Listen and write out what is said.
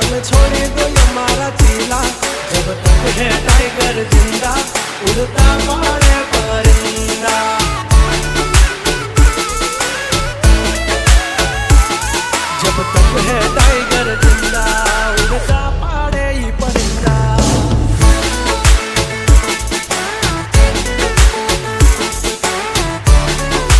तुम छोड़े दो ये मारा चीला। जब तक है टाइगर ज़िंदा, उड़ता मारे परिंदा। जब तक है